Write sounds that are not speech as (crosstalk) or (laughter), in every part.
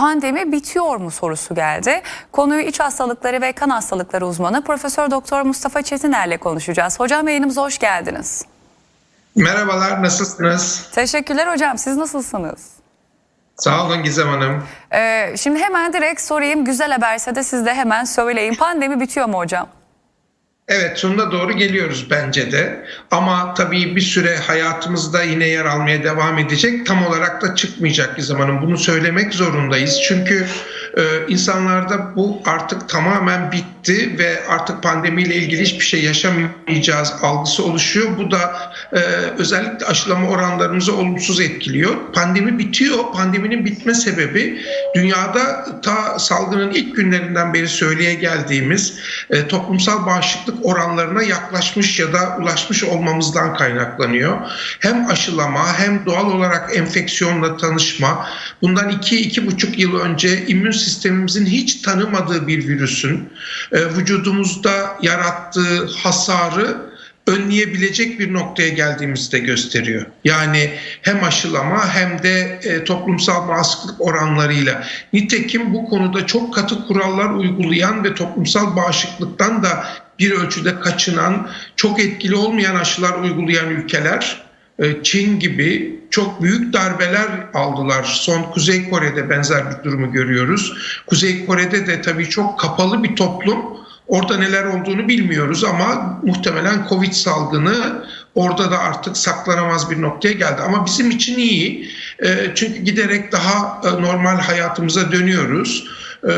pandemi bitiyor mu sorusu geldi. Konuyu iç hastalıkları ve kan hastalıkları uzmanı Profesör Doktor Mustafa Çetiner'le konuşacağız. Hocam yayınımıza hoş geldiniz. Merhabalar, nasılsınız? Teşekkürler hocam. Siz nasılsınız? Sağ olun Gizem Hanım. Ee, şimdi hemen direkt sorayım. Güzel haberse de siz de hemen söyleyin. Pandemi bitiyor mu hocam? Evet, sonuna doğru geliyoruz bence de. Ama tabii bir süre hayatımızda yine yer almaya devam edecek. Tam olarak da çıkmayacak Gizem Hanım. Bunu söylemek zorundayız. Çünkü e, insanlarda bu artık tamamen bitti ve artık pandemiyle ilgili hiçbir şey yaşamayacağız algısı oluşuyor. Bu da e, özellikle aşılama oranlarımızı olumsuz etkiliyor. Pandemi bitiyor. Pandeminin bitme sebebi dünyada ta salgının ilk günlerinden beri söyleye geldiğimiz e, toplumsal bağışıklık oranlarına yaklaşmış ya da ulaşmış olmamızdan kaynaklanıyor. Hem aşılama hem doğal olarak enfeksiyonla tanışma. Bundan iki, iki buçuk yıl önce immün sistemimizin hiç tanımadığı bir virüsün e, vücudumuzda yarattığı hasarı önleyebilecek bir noktaya geldiğimizi de gösteriyor. Yani hem aşılama hem de e, toplumsal bağışıklık oranlarıyla. Nitekim bu konuda çok katı kurallar uygulayan ve toplumsal bağışıklıktan da bir ölçüde kaçınan, çok etkili olmayan aşılar uygulayan ülkeler Çin gibi çok büyük darbeler aldılar. Son Kuzey Kore'de benzer bir durumu görüyoruz. Kuzey Kore'de de tabii çok kapalı bir toplum. Orada neler olduğunu bilmiyoruz ama muhtemelen Covid salgını orada da artık saklanamaz bir noktaya geldi. Ama bizim için iyi. E, çünkü giderek daha e, normal hayatımıza dönüyoruz. E,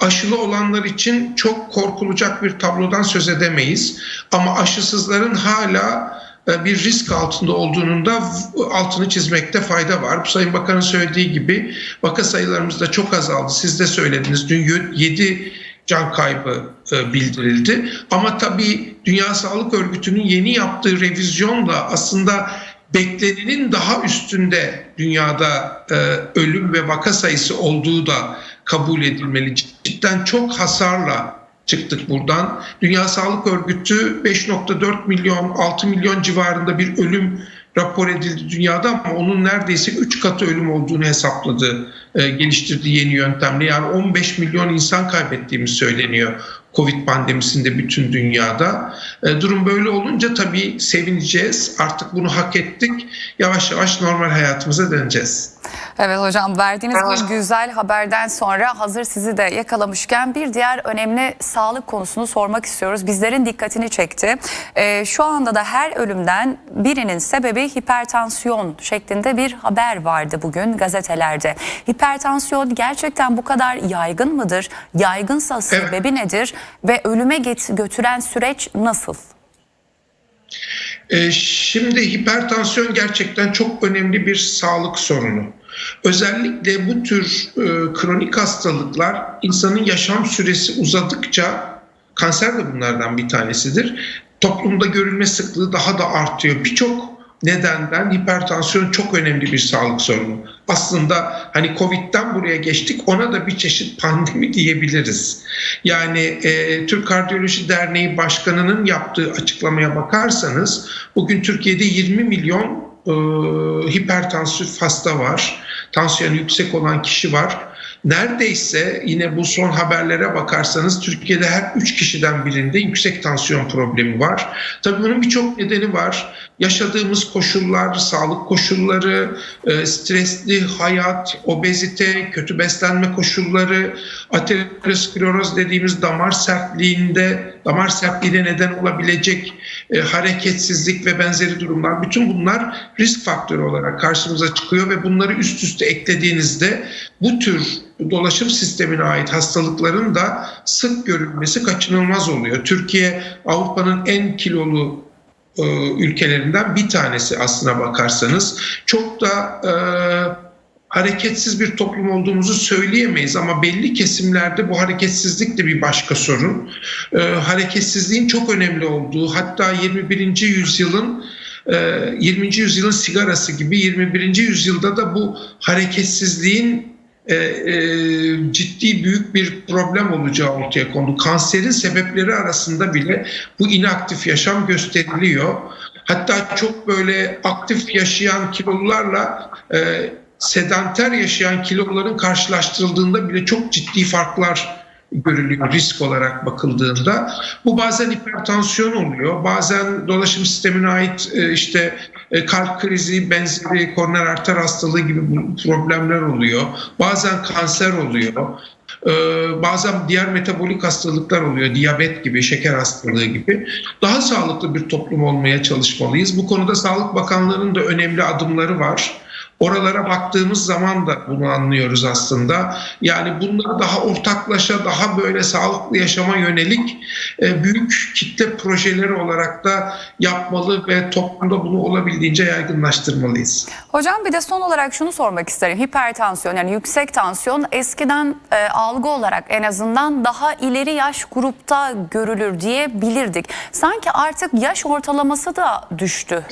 aşılı olanlar için çok korkulacak bir tablodan söz edemeyiz. Ama aşısızların hala e, bir risk altında olduğunun da altını çizmekte fayda var. Sayın Bakan'ın söylediği gibi vaka sayılarımız da çok azaldı. Siz de söylediniz. Dün 7 can kaybı e, bildirildi. Ama tabii Dünya Sağlık Örgütü'nün yeni yaptığı revizyonla aslında beklenenin daha üstünde dünyada e, ölüm ve vaka sayısı olduğu da kabul edilmeli. Cidden çok hasarla çıktık buradan. Dünya Sağlık Örgütü 5.4 milyon 6 milyon civarında bir ölüm rapor edildi dünyada ama onun neredeyse 3 katı ölüm olduğunu hesapladı, e, geliştirdi yeni yöntemle. Yani 15 milyon insan kaybettiğimiz söyleniyor Covid pandemisinde bütün dünyada. E, durum böyle olunca tabii sevineceğiz. Artık bunu hak ettik. Yavaş yavaş normal hayatımıza döneceğiz. Evet hocam verdiğiniz bu güzel haberden sonra hazır sizi de yakalamışken bir diğer önemli sağlık konusunu sormak istiyoruz. Bizlerin dikkatini çekti. Ee, şu anda da her ölümden birinin sebebi hipertansiyon şeklinde bir haber vardı bugün gazetelerde. Hipertansiyon gerçekten bu kadar yaygın mıdır? Yaygınsa sebebi nedir? Ve ölüme götüren süreç nasıl? E, şimdi hipertansiyon gerçekten çok önemli bir sağlık sorunu. Özellikle bu tür e, kronik hastalıklar insanın yaşam süresi uzadıkça kanser de bunlardan bir tanesidir. Toplumda görülme sıklığı daha da artıyor. Birçok nedenden hipertansiyon çok önemli bir sağlık sorunu. Aslında hani Covid'den buraya geçtik ona da bir çeşit (laughs) pandemi diyebiliriz. Yani e, Türk Kardiyoloji Derneği Başkanı'nın yaptığı açıklamaya bakarsanız bugün Türkiye'de 20 milyon e, hipertansif hasta var. Tansiyonu yüksek olan kişi var. Neredeyse yine bu son haberlere bakarsanız Türkiye'de her 3 kişiden birinde yüksek tansiyon problemi var. Tabii bunun birçok nedeni var. Yaşadığımız koşullar, sağlık koşulları, e, stresli hayat, obezite, kötü beslenme koşulları, ateroskleroz dediğimiz damar sertliğinde, damar sertliğine neden olabilecek e, hareketsizlik ve benzeri durumlar. Bütün bunlar risk faktörü olarak karşımıza çıkıyor ve bunları üst üste eklediğinizde bu tür dolaşım sistemine ait hastalıkların da sık görülmesi kaçınılmaz oluyor. Türkiye Avrupa'nın en kilolu e, ülkelerinden bir tanesi aslına bakarsanız. Çok da e, hareketsiz bir toplum olduğumuzu söyleyemeyiz ama belli kesimlerde bu hareketsizlik de bir başka sorun. E, hareketsizliğin çok önemli olduğu hatta 21. yüzyılın 20. yüzyılın sigarası gibi 21. yüzyılda da bu hareketsizliğin e, e, ciddi büyük bir problem olacağı ortaya kondu. Kanserin sebepleri arasında bile bu inaktif yaşam gösteriliyor. Hatta çok böyle aktif yaşayan kilolularla e, sedanter yaşayan kiloların karşılaştırıldığında bile çok ciddi farklar görülüyor risk olarak bakıldığında. Bu bazen hipertansiyon oluyor, bazen dolaşım sistemine ait e, işte e, kalp krizi, benzeri koroner arter hastalığı gibi problemler oluyor. Bazen kanser oluyor. Ee, bazen diğer metabolik hastalıklar oluyor. Diyabet gibi, şeker hastalığı gibi. Daha sağlıklı bir toplum olmaya çalışmalıyız. Bu konuda Sağlık Bakanlığı'nın da önemli adımları var. Oralara baktığımız zaman da bunu anlıyoruz aslında. Yani bunları daha ortaklaşa, daha böyle sağlıklı yaşama yönelik e, büyük kitle projeleri olarak da yapmalı ve toplumda bunu olabildiğince yaygınlaştırmalıyız. Hocam bir de son olarak şunu sormak isterim. Hipertansiyon yani yüksek tansiyon eskiden e, algı olarak en azından daha ileri yaş grupta görülür diye bilirdik. Sanki artık yaş ortalaması da düştü.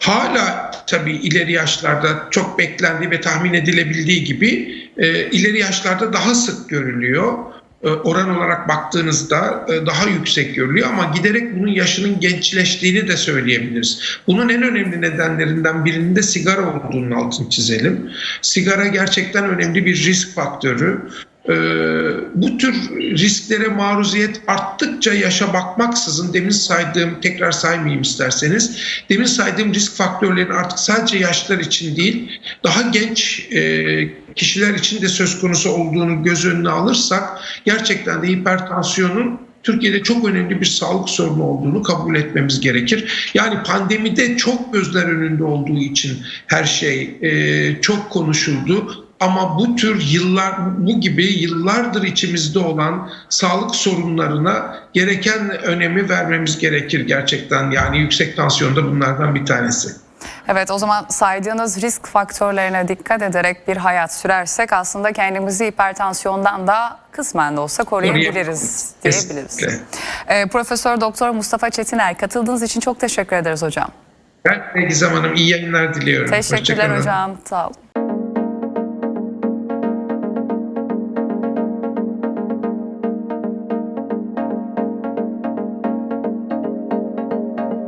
Hala tabii ileri yaşlarda çok beklendiği ve tahmin edilebildiği gibi e, ileri yaşlarda daha sık görülüyor. E, oran olarak baktığınızda e, daha yüksek görülüyor ama giderek bunun yaşının gençleştiğini de söyleyebiliriz. Bunun en önemli nedenlerinden birinin de sigara olduğunun altını çizelim. Sigara gerçekten önemli bir risk faktörü. Ee, bu tür risklere maruziyet arttıkça yaşa bakmaksızın demin saydığım tekrar saymayayım isterseniz demin saydığım risk faktörlerin artık sadece yaşlılar için değil daha genç e, kişiler için de söz konusu olduğunu göz önüne alırsak gerçekten de hipertansiyonun Türkiye'de çok önemli bir sağlık sorunu olduğunu kabul etmemiz gerekir. Yani pandemide çok gözler önünde olduğu için her şey e, çok konuşuldu. Ama bu tür yıllar, bu gibi yıllardır içimizde olan sağlık sorunlarına gereken önemi vermemiz gerekir gerçekten. Yani yüksek tansiyon da bunlardan bir tanesi. Evet o zaman saydığınız risk faktörlerine dikkat ederek bir hayat sürersek aslında kendimizi hipertansiyondan da kısmen de olsa koruyabiliriz diyebiliriz. Kesinlikle. Ee, Profesör Doktor Mustafa Çetiner katıldığınız için çok teşekkür ederiz hocam. Ben Gizem Hanım iyi yayınlar diliyorum. Teşekkürler hocam. Sağ olun.